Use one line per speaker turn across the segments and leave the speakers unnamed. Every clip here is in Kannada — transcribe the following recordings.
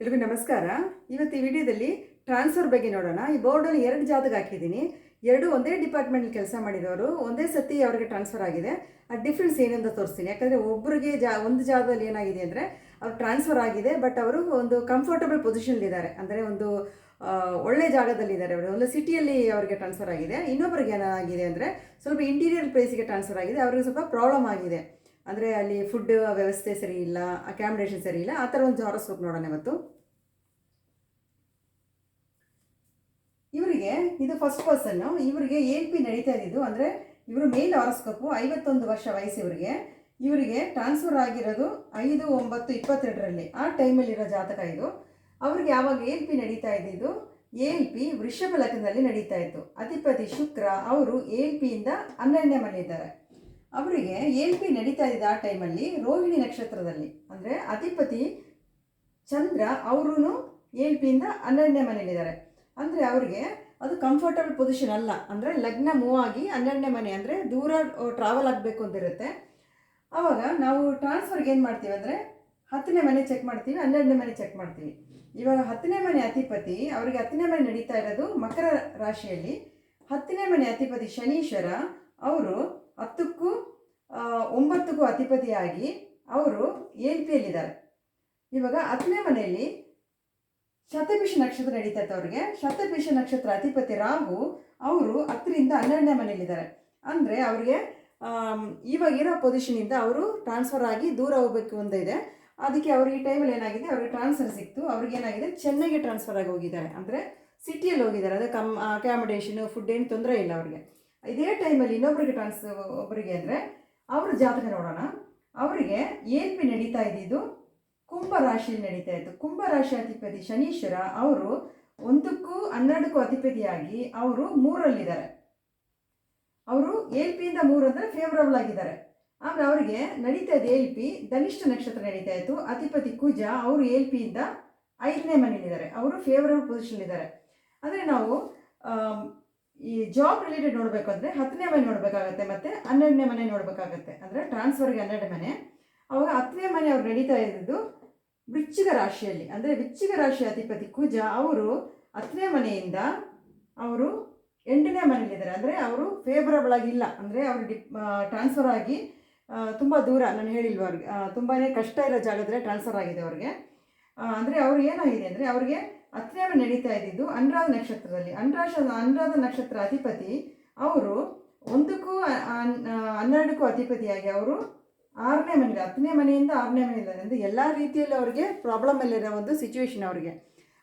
ಎಲ್ರಿಗೂ ನಮಸ್ಕಾರ. ಇವತ್ತು ಈ ವಿಡಿಯೋದಲ್ಲಿ ಟ್ರಾನ್ಸ್ಫರ್ ಬಗ್ಗೆ ನೋಡೋಣ. ಈ ಬೋರ್ಡಲ್ಲಿ ಎರಡು ಜಾತಕ ಹಾಕಿದ್ದೀನಿ. ಎರಡು ಒಂದೇ ಡಿಪಾರ್ಟ್ಮೆಂಟ್ ಕೆಲಸ ಮಾಡಿದವರು ಒಂದೇ ಸತಿ ಅವರಿಗೆ ಟ್ರಾನ್ಸ್ಫರ್ ಆಗಿದೆ. ಆ ಡಿಫ್ರೆನ್ಸ್ ಏನಂತ ತೋರಿಸ್ತೀನಿ. ಯಾಕಂದರೆ ಒಬ್ಬರಿಗೆ ಜಾ, ಒಂದು ಜಾಗದಲ್ಲಿ ಏನಾಗಿದೆ ಅಂದರೆ ಅವ್ರು ಟ್ರಾನ್ಸ್ಫರ್ ಆಗಿದೆ ಬಟ್ ಅವರು ಒಂದು ಕಂಫರ್ಟಬಲ್ ಪೊಸಿಷನ್ಲಿದ್ದಾರೆ ಅಂದರೆ ಒಂದು ಒಳ್ಳೆ ಜಾಗದಲ್ಲಿದ್ದಾರೆ ಅವರು. ಒಂದು ಸಿಟಿಯಲ್ಲಿ ಅವರಿಗೆ ಟ್ರಾನ್ಸ್ಫರ್ ಆಗಿದೆ. ಇನ್ನೊಬ್ಬರಿಗೆ ಏನಾಗಿದೆ ಅಂದರೆ ಸ್ವಲ್ಪ ಇಂಟೀರಿಯರ್ ಪ್ಲೇಸಿಗೆ ಟ್ರಾನ್ಸ್ಫರ್ ಆಗಿದೆ. ಅವರಿಗೆ ಸ್ವಲ್ಪ ಪ್ರಾಬ್ಲಮ್ ಆಗಿದೆ. ಅಂದರೆ ಅಲ್ಲಿ ಫುಡ್ ವ್ಯವಸ್ಥೆ ಸರಿ ಇಲ್ಲ ಅಕಾಮಿಡೇಷನ್ ಸರಿ ಇಲ್ಲ, ಆ ಥರ ಒಂದು ಜಾರಸ್ಕೋಪ್ ನೋಡೋಣ ಇವತ್ತು. ಇವರಿಗೆ ಇದು ಫಸ್ಟ್ ಪರ್ಸನ್ನು ಇವರಿಗೆ ಎಲ್ ಪಿ ನಡೀತಾ ಇದ್ದಿದ್ದು ಅಂದರೆ ಇವರು ಮೇಲ್ ಹಾರಸ್ಕೋಪು ಐವತ್ತೊಂದು ವರ್ಷ ವಯಸ್ಸು ಇವರಿಗೆ. ಇವರಿಗೆ ಟ್ರಾನ್ಸ್ಫರ್ ಆಗಿರೋದು ಐದು, ಒಂಬತ್ತು, ಇಪ್ಪತ್ತೆರಡರಲ್ಲಿ ಆ ಟೈಮಲ್ಲಿರೋ ಜಾತಕ ಇದು. ಅವ್ರಿಗೆ ಯಾವಾಗ ಎಲ್ ಪಿ ನಡೀತಾ ಇದ್ದಿದ್ದು? ಎಲ್ ಪಿ ವೃಷಭ ಲಗ್ನದಲ್ಲಿ ನಡೀತಾ ಇತ್ತು. ಅಧಿಪತಿ ಶುಕ್ರ ಅವರು ಎಲ್ ಪಿಯಿಂದ ಹನ್ನೆರಡನೇ ಮನೆಯಿದ್ದಾರೆ ಅವರಿಗೆ ಎಲ್ ಪಿ ನಡೀತಾ ಇದ್ದ ಆ ಟೈಮಲ್ಲಿ ರೋಹಿಣಿ ನಕ್ಷತ್ರದಲ್ಲಿ, ಅಂದರೆ ಅಧಿಪತಿ ಚಂದ್ರ ಅವರು ಎಲ್ ಪಿಯಿಂದ ಹನ್ನೆರಡನೇ ಮನೆಯಲ್ಲಿದ್ದಾರೆ. ಅಂದರೆ ಅವರಿಗೆ ಅದು ಕಂಫರ್ಟಬಲ್ ಪೊಸಿಷನ್ ಅಲ್ಲ. ಅಂದರೆ ಲಗ್ನ ಮೂವ್ ಆಗಿ ಹನ್ನೆರಡನೇ ಮನೆ, ಅಂದರೆ ದೂರ ಟ್ರಾವೆಲ್ ಆಗಬೇಕು ಅಂತಿರುತ್ತೆ ಆವಾಗ ನಾವು ಟ್ರಾನ್ಸ್ಫರ್ಗೆ ಏನು ಮಾಡ್ತೀವಿ ಅಂದರೆ ಹತ್ತನೇ ಮನೆ ಚೆಕ್ ಮಾಡ್ತೀವಿ, ಹನ್ನೆರಡನೇ ಮನೆ ಚೆಕ್ ಮಾಡ್ತೀವಿ. ಇವಾಗ ಹತ್ತನೇ ಮನೆ ಅಧಿಪತಿ, ಅವರಿಗೆ ಹತ್ತನೇ ಮನೆ ನಡೀತಾ ಇರೋದು ಮಕರ ರಾಶಿಯಲ್ಲಿ. ಹತ್ತನೇ ಮನೆ ಅಧಿಪತಿ ಶನೀಶ್ವರ, ಅವರು ಹತ್ತಕ್ಕೂ ಒಂಬತ್ತಕ್ಕೂ ಅಧಿಪತಿಯಾಗಿ ಅವರು ಎಲ್ ಪಿಯಲ್ಲಿದ್ದಾರೆ ಇವಾಗ ಹತ್ತನೇ ಮನೆಯಲ್ಲಿ ಶತಪಿಷ ನಕ್ಷತ್ರ ನಡೀತಾ ಇತ್ತು ಅವ್ರಿಗೆ ಶತಭಿಷ ನಕ್ಷತ್ರ ಅಧಿಪತಿ ರಾಹು ಅವರು ಹತ್ತರಿಂದ ಹನ್ನೆರಡನೇ ಮನೆಯಲ್ಲಿದ್ದಾರೆ. ಅಂದರೆ ಅವ್ರಿಗೆ ಇವಾಗಿರೋ ಪೊಸಿಷನಿಂದ ಅವರು ಟ್ರಾನ್ಸ್ಫರ್ ಆಗಿ ದೂರ ಹೋಗಬೇಕು ಅಂತ ಇದೆ. ಅದಕ್ಕೆ ಅವ್ರಿಗೆ ಈ ಟೈಮಲ್ಲಿ ಏನಾಗಿದೆ? ಅವ್ರಿಗೆ ಟ್ರಾನ್ಸ್ಫರ್ ಸಿಕ್ತು. ಅವ್ರಿಗೆ ಏನಾಗಿದೆ? ಚೆನ್ನೈಗೆ ಟ್ರಾನ್ಸ್ಫರ್ ಆಗಿ ಹೋಗಿದ್ದಾರೆ. ಅಂದರೆ ಸಿಟಿಯಲ್ಲಿ ಹೋಗಿದ್ದಾರೆ. ಅದೇ ಕಮ್ ಅಕಾಮಡೇಷನು ಫುಡ್ ಏನು ತೊಂದರೆ ಇಲ್ಲ ಅವ್ರಿಗೆ. ಇದೇ ಟೈಮಲ್ಲಿ ಇನ್ನೊಬ್ಬರಿಗೆ ಟ್ರಾನ್ಸ್ ಒಬ್ಬರಿಗೆ ಅಂದರೆ ಅವ್ರ ಜಾತಕ ನೋಡೋಣ. ಅವರಿಗೆ ಎಲ್ ಪಿ ನಡೀತಾ ಇದ್ದಿದ್ದು ಕುಂಭ ರಾಶಿಯಲ್ಲಿ ನಡೀತಾ ಇತ್ತು. ಕುಂಭ ರಾಶಿ ಅಧಿಪತಿ ಶನೀಶ್ವರ ಅವರು ಒಂದಕ್ಕೂ ಹನ್ನೆರಡಕ್ಕೂ ಅಧಿಪತಿಯಾಗಿ ಅವರು ಮೂರಲ್ಲಿದ್ದಾರೆ. ಅವರು ಎಲ್ ಪಿಯಿಂದ ಮೂರು ಅಂದರೆ ಫೇವರಬಲ್ ಆಗಿದ್ದಾರೆ. ಆಮೇಲೆ ಅವರಿಗೆ ನಡೀತಾ ಇದೆ ಎಲ್ ಪಿ ಧನಿಷ್ಠ ನಕ್ಷತ್ರ ನಡೀತಾ ಇತ್ತು. ಅಧಿಪತಿ ಕುಜ ಅವರು ಎಲ್ ಪಿಯಿಂದ ಐದನೇ ಮನೆಯಲ್ಲಿದ್ದಾರೆ. ಅವರು ಫೇವರಬಲ್ ಪೊಸಿಷನ್ ಇದ್ದಾರೆ. ಅಂದರೆ ನಾವು ಈ ಜಾಬ್ ರಿಲೇಟೆಡ್ ನೋಡಬೇಕಂದ್ರೆ ಹತ್ತನೇ ಮನೆ ನೋಡಬೇಕಾಗತ್ತೆ ಮತ್ತು ಹನ್ನೆರಡನೇ ಮನೆ ನೋಡಬೇಕಾಗತ್ತೆ. ಅಂದರೆ ಟ್ರಾನ್ಸ್ಫರ್ಗೆ ಹನ್ನೆರಡು ಮನೆ. ಅವಾಗ ಹತ್ತನೇ ಮನೆ ಅವ್ರು ನಡೀತಾ ಇರೋದು ವೃಶ್ಚಿಕ ರಾಶಿಯಲ್ಲಿ. ಅಂದರೆ ವೃಶ್ಚಿಕ ರಾಶಿ ಅಧಿಪತಿ ಕುಜ ಅವರು ಹತ್ತನೇ ಮನೆಯಿಂದ ಅವರು ಎಂಟನೇ ಮನೆಯಲ್ಲಿದ್ದಾರೆ. ಅಂದರೆ ಅವರು ಫೇವರಬಲ್ ಆಗಿಲ್ಲ ಅಂದರೆ ಅವರು ಡಿ ಟ್ರಾನ್ಸ್ಫರ್ ಆಗಿ ತುಂಬ ದೂರ. ನಾನು ಹೇಳಿಲ್ವ ಅವ್ರಿಗೆ ತುಂಬಾ ಕಷ್ಟ ಇರೋ ಜಾಗದಲ್ಲೇ ಟ್ರಾನ್ಸ್ಫರ್ ಆಗಿದೆ ಅವ್ರಿಗೆ. ಅಂದರೆ ಅವ್ರಿಗೆ ಏನಾಗಿದೆ ಅಂದರೆ ಅವ್ರಿಗೆ ಮನೆ ನಡೀತಾ ಇದ್ದಿದ್ದು ಅನುರಾಧ ನಕ್ಷತ್ರದಲ್ಲಿ. ಅನುರಾಶ ಅನುರಾಧ ನಕ್ಷತ್ರ ಅಧಿಪತಿ ಅವರು ಒಂದಕ್ಕೂ ಹನ್ನೆರಡಕ್ಕೂ ಅಧಿಪತಿಯಾಗಿ ಅವರು ಆರನೇ ಮನೆಯಲ್ಲಿ, ಹತ್ತನೇ ಮನೆಯಿಂದ ಆರನೇ ಮನೆಯಲ್ಲಿ ಅಂದರೆ ಎಲ್ಲ ರೀತಿಯಲ್ಲಿ ಅವರಿಗೆ ಪ್ರಾಬ್ಲಮ್ ಅಲ್ಲಿರೋ ಒಂದು ಸಿಚುವೇಶನ್ ಅವರಿಗೆ.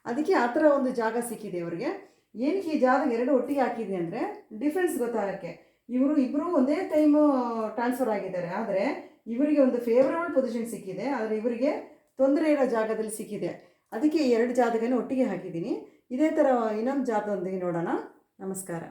ಅದಕ್ಕೆ ಆ ಥರ ಒಂದು ಜಾಗ ಸಿಕ್ಕಿದೆ ಅವರಿಗೆ ಏನಕ್ಕೆ ಈ ಜಾಗ ಎರಡು ಒಟ್ಟಿಗೆ ಹಾಕಿದೆ ಅಂದರೆ ಡಿಫ್ರೆನ್ಸ್ ಗೊತ್ತಾಗಕ್ಕೆ. ಇವರು ಇಬ್ಬರು ಒಂದೇ ಟೈಮು ಟ್ರಾನ್ಸ್ಫರ್ ಆಗಿದ್ದಾರೆ. ಆದರೆ ಇವರಿಗೆ ಒಂದು ಫೇವರಬಲ್ ಪೊಸಿಷನ್ ಸಿಕ್ಕಿದೆ. ಆದರೆ ಇವರಿಗೆ ತೊಂದರೆ ಇರೋ ಜಾಗದಲ್ಲಿ ಸಿಕ್ಕಿದೆ. ಅದಕ್ಕೆ ಎರಡು ಜಾತಕನ ಒಟ್ಟಿಗೆ ಹಾಕಿದ್ದೀನಿ. ಇದೇ ಥರ ಇನ್ನೊಂದು ಜಾತದೊಂದಿಗೆ ನೋಡೋಣ. ನಮಸ್ಕಾರ.